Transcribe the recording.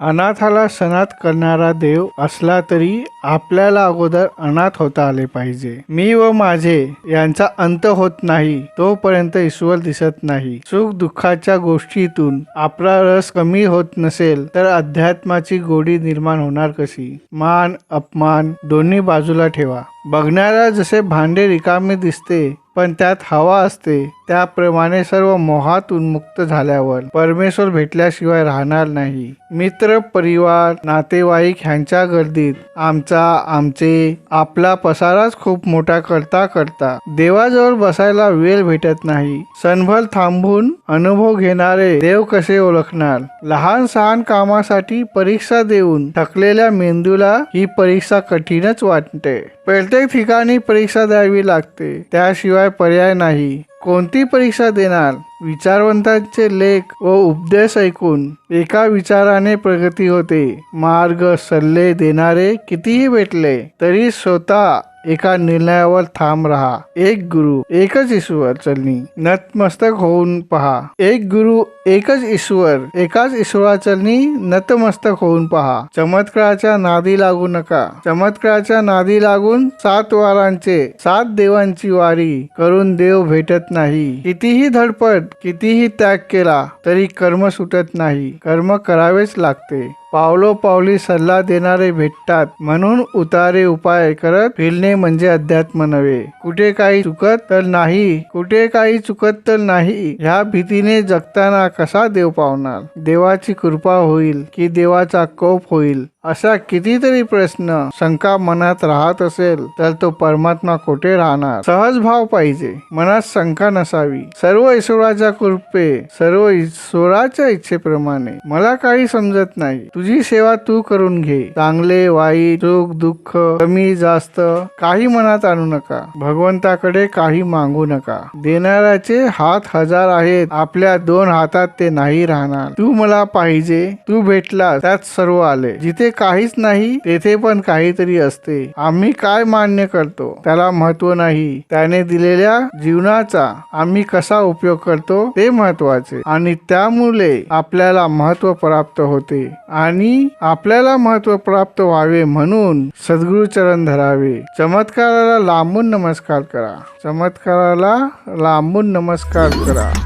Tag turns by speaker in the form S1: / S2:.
S1: अनाथाला सनात करणारा देव असला तरी आपल्याला अगोदर अनाथ होता आले पाहिजे. मी व माझे यांचा अंत होत नाही तोपर्यंत ईश्वर दिसत नाही. सुख दुःखाच्या गोष्टीतून आपला रस कमी होत नसेल तर अध्यात्माची गोडी निर्माण होणार कशी? मान अपमान दोन्ही बाजूला ठेवा. बघणाऱ्या जसे भांडे रिकामे दिसते पण त्यात हवा असते त्याप्रमाणे सर्व मोहातून मुक्त झाल्यावर परमेश्वर भेटल्याशिवाय राहणार नाही. मित्र परिवार नातेवाईक ह्यांच्या गर्दीत आमचा आमचे आपला पसाराच खूप मोठा करता करता देवाजवळ बसायला वेळ भेटत नाही. सणभर थांबून अनुभव घेणारे देव कसे ओळखणार? लहान सहान कामासाठी परीक्षा देऊन थकलेल्या मेंदूला ही परीक्षा कठीणच वाटते. प्रत्येक ठिकाणी परीक्षा द्यावी लागते. त्याशिवाय पर्याय नाही. कोणती परीक्षा देणार? विचारवंतांचे लेख व उपदेश ऐकून एका विचाराने प्रगती होते. मार्ग सल्ले देणारे कितीही भेटले तरी स्वतः एका निर्णयावर थांब राहा. एक गुरु एकच ईश्वर चलनी. नतमस्तक होऊन पहा. एक गुरु एकच ईश्वर एकाच ईश्वराचरणी नतमस्तक होऊन पहा. चमत्काराच्या नादी लागू नका. चमत्काराच्या नादी लागून सात वारांचे सात देवांची वारी करून देव भेटत नाही. कितीही धडपड कितीही त्याग केला तरी कर्म सुटत नाही. कर्म करावेच लागते. पावलो पावली सल्ला देणारे भेटतात. म्हणून उतारे उपाय करत फिरणे म्हणजे अध्यात्म नव्हे. कुठे काही चुकत तर नाही. कुठे काही चुकत तर नाही. ह्या भीतीने जगताना कसा देव पावणार? देवाची कृपा होईल की देवाचा कोप होईल? असा कितीतरी प्रश्न शंका मनात राहत असेल तर तो परमात्मा कुठे राहणार? सहज भाव पाहिजे. मनात शंका नसावी. सर्व ईश्वराच्या कृपे सर्व ईश्वराच्या इच्छेप्रमाणे. मला काही समजत नाही. तुझी सेवा तू करून घे. चांगले वाईट सुख दुःख कमी जास्त काही मनात आणू नका. भगवंताकडे काही मागू नका. देणाऱ्याचे हात हजार आहेत. आपल्या दोन हातात ते नाही राहणार. तू मला पाहिजे. तू भेटला त्यात सर्व आले. जिथे काहीच नाही तेथे पण काहीतरी असते. आम्ही काय मान्य करतो? त्याला महत्त्व नाही. त्याने दिलेल्या जीवनाचा आम्ही कसा उपयोग करतो? ते महत्त्वाचे आणि त्यामुळे आपल्याला महत्त्व प्राप्त होते. आणि आपल्याला महत्त्व प्राप्त व्हावे म्हणून सद्गुरु चरण धरावे. चमत्काराला लांबून नमस्कार करा. चमत्काराला लांबून नमस्कार करा.